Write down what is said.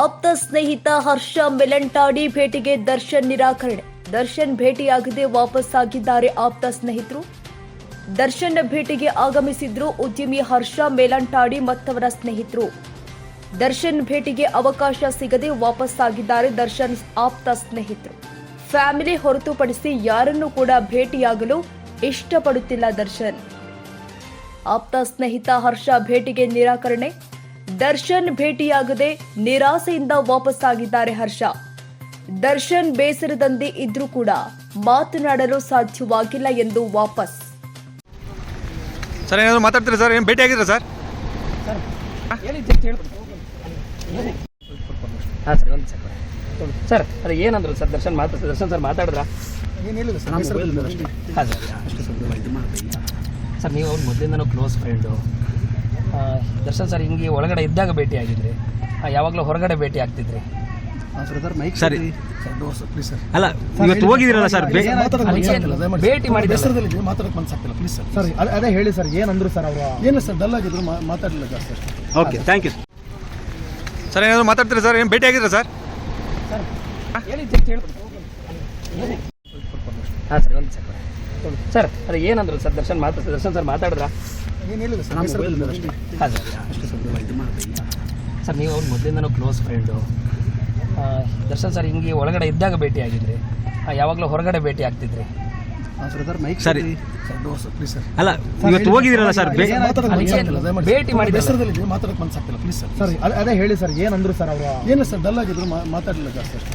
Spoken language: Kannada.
ಆಪ್ತ ಸ್ನೇಹಿತ ಹರ್ಷ ಮೆಲಂಟಾಡಿ ಭೇಟಿಗೆ ದರ್ಶನ್ ನಿರಾಕರಣೆ. ದರ್ಶನ್ ಭೇಟಿಯಾಗದೆ ವಾಪಸ್ ಆಗಿದ್ದಾರೆ ಆಪ್ತ ಸ್ನೇಹಿತರು. ದರ್ಶನ್ ಭೇಟಿಗೆ ಆಗಮಿಸಿದ್ರು ಉದ್ಯಮಿ ಹರ್ಷ ಮೇಲಂಟಾಡಿ ಮತ್ತವರ ಸ್ನೇಹಿತರು. ದರ್ಶನ್ ಭೇಟಿಗೆ ಅವಕಾಶ ಸಿಗದೆ ವಾಪಸ್ ಆಗಿದ್ದಾರೆ ದರ್ಶನ್ ಆಪ್ತ ಸ್ನೇಹಿತರು. ಫ್ಯಾಮಿಲಿ ಹೊರತುಪಡಿಸಿ ಯಾರನ್ನೂ ಕೂಡ ಭೇಟಿಯಾಗಲು ಇಷ್ಟಪಡುತ್ತಿಲ್ಲ ದರ್ಶನ್. ಆಪ್ತ ಸ್ನೇಹಿತ ಹರ್ಷ ಭೇಟಿಗೆ ನಿರಾಕರಣೆ. ದರ್ಶನ್ ಭೇಟಿಯಾಗದೆ ನಿರಾಸೆಯಿಂದ ವಾಪಸ್ ಆಗಿದ್ದಾರೆ ಹರ್ಷ. ದರ್ಶನ್ ಬೇಸರದಂತೆ ಇದ್ರೂ ಕೂಡ ಮಾತನಾಡಲು ಸಾಧ್ಯವಾಗಿಲ್ಲ ಎಂದು ವಾಪಸ್. ಸರ್ ಏನಾದರೂ ಮಾತಾಡ್ತೀರಾ ಸರ್? ಏನು ಭೇಟಿ ಆಗಿದ್ದೀರಾ ಸರ್? ಹಾಂ ಸರಿ ಒಂದು ಸೆಕೆಂಡ್. ಸರ್ ಅದು ಏನಂದ್ರು ಸರ್ ದರ್ಶನ್ ಮಾತಾಡ್ತಾರೆ ದರ್ಶನ್ ಸರ್ ಮಾತಾಡಿದ್ರಾ? ಏನಿಲ್ಲ ಸರ್? ಹಾಂ ಸರ್ ಅಷ್ಟೇ ಸರ್ ನೀವು ಅವ್ರು ಮೊದಲಿಂದನೂ ಕ್ಲೋಸ್ ಫ್ರೆಂಡು ದರ್ಶನ್ ಸರ್ ಹಿಂಗೆ ಒಳಗಡೆ ಇದ್ದಾಗ ಭೇಟಿ ಆಗಿದ್ರಿ. ಆ, ಯಾವಾಗಲೂ ಹೊರಗಡೆ ಭೇಟಿ ಆಗ್ತಿದ್ರಿ. ಹಾಂ ಸರ್ ಅಲ್ಲ ಇವತ್ತು ಹೋಗಿದಿರಲ್ಲ ಸರ್? ಭೇಟಿ. ಮಾಡಿದ್ರಲ್ಲ? ಹೆಸರದಲ್ಲಿ ಮಾತಾಡೋಕೆ ಮನ್ಸಾಗ್ತಿಲ್ಲ ಪ್ಲೀಸ್ ಸರ್. ಸರ್ ಅದೇ ಅದೇ ಹೇಳಿ ಸರ್ ಏನಂದ್ರು ಸರ್ ಅವರು. ಏನು ಸರ್ ಡಲ್ ಆಗಿದ್ರು ಮಾ- ಮಾತಾಡಲಿಲ್ಲ ಜಾಸ್ತಿ ಓಕೆ ಥ್ಯಾಂಕ್ ಯು ಸರ್ ಏನಾದ್ರು ಮಾತಾಡ್ತೀರಾ ಸರ್? ಏನು ಭೇಟಿ ಆಗಿದ್ದೀರಾ ಸರ್? ಹಾಂ ಸರಿ ಒಂದು ಸೆಕೆಂಡ್. ಸರ್ ಅದೇ ಏನಂದ್ರು ಸರ್ ದರ್ಶನ್ ಮಾತಾಡ್ತಾರೆ ದರ್ಶನ್ ಸರ್ ಮಾತಾಡಿದ್ರಾ? ಸರ್? ನೀವು ಅವ್ರು ಮೊದಲಿಂದನೂ ಕ್ಲೋಸ್ ಫ್ರೆಂಡು ದರ್ಶನ್ ಸರ್ ಹಿಂಗೆ ಒಳಗಡೆ ಇದ್ದಾಗ ಭೇಟಿ ಆಗಿದ್ರಿ. ಆ, ಯಾವಾಗಲೂ ಹೊರಗಡೆ ಭೇಟಿ ಆಗ್ತಿದ್ರಿ. ಸರ್ ಅಲ್ಲ ಇವತ್ತು ಹೋಗಿದ್ದೀರಲ್ಲ ಸರ್? ಭೇಟಿ ಮಾಡಿ ಹೆಸರದಲ್ಲಿ ಮಾತಾಡೋಕೆ ಮನ್ಸಾಗ್ತಿಲ್ಲ ಪ್ಲೀಸ್ ಸರ್. ಸರ್ ಅದೇ ಅದೇ ಹೇಳಿ ಸರ್ ಏನಂದ್ರು ಸರ್ ಅವರು? ಏನು ಸರ್ ಡಲ್ ಆಗಿದ್ರು ಮಾ- ಮಾತಾಡಲಿಲ್ಲ ಜಾಸ್ತಿ ಅಷ್ಟೇ.